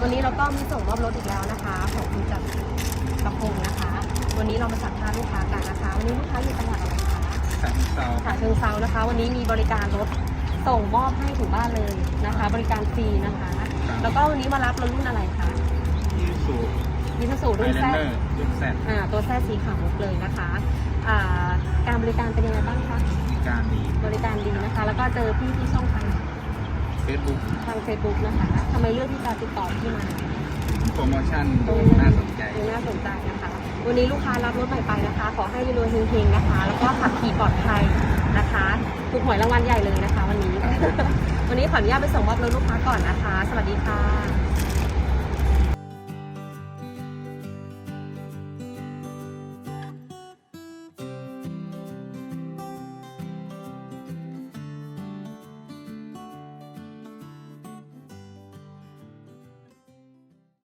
วันนี้เราก็มีส่งมอบรถอีกแล้วนะคะ ของคุณจักรกระพงนะคะ วันนี้เรามาสัมภาษณ์ลูกค้ากันนะคะ วันนี้ลูกค้าอยู่จังหวัดอะไรคะสันเซาฉะเชิงเซานะคะ วันนี้มีบริการรถส่งมอบให้ถึงบ้านเลยนะคะ บริการฟรีนะคะ แล้วก็วันนี้มารับรถรุ่นอะไรคะยูสูมิซูซูไฮรุ่นแลแซนเดอร์รุ่นแซดอ่าตัวแซสีขาวมุกเลยนะคะอ่าการบริการเป็นยังไงบ้างคะมีการดีบริการดีนะคะ แล้วก็เจอพี่ที่ช่องทาง เฟซบุ๊กทางเฟซบุ๊กนะคะทำไมเลือกที่จะติดต่อพี่มาโปรโมชั่นดูน่าสนใจดูน่าสนใจนะคะ วันนี้ลูกค้ารับรถใหม่ไปนะคะ ขอให้รวยๆเฮงๆนะคะ แล้วก็ขับขี่ปลอดภัยนะคะถูกหวยรางวัลใหญ่เลยนะคะ วันนี้ วันนี้ขออนุญาตไปส่งมอบรถลูกค้าก่อนนะคะ สวัสดีค่ะ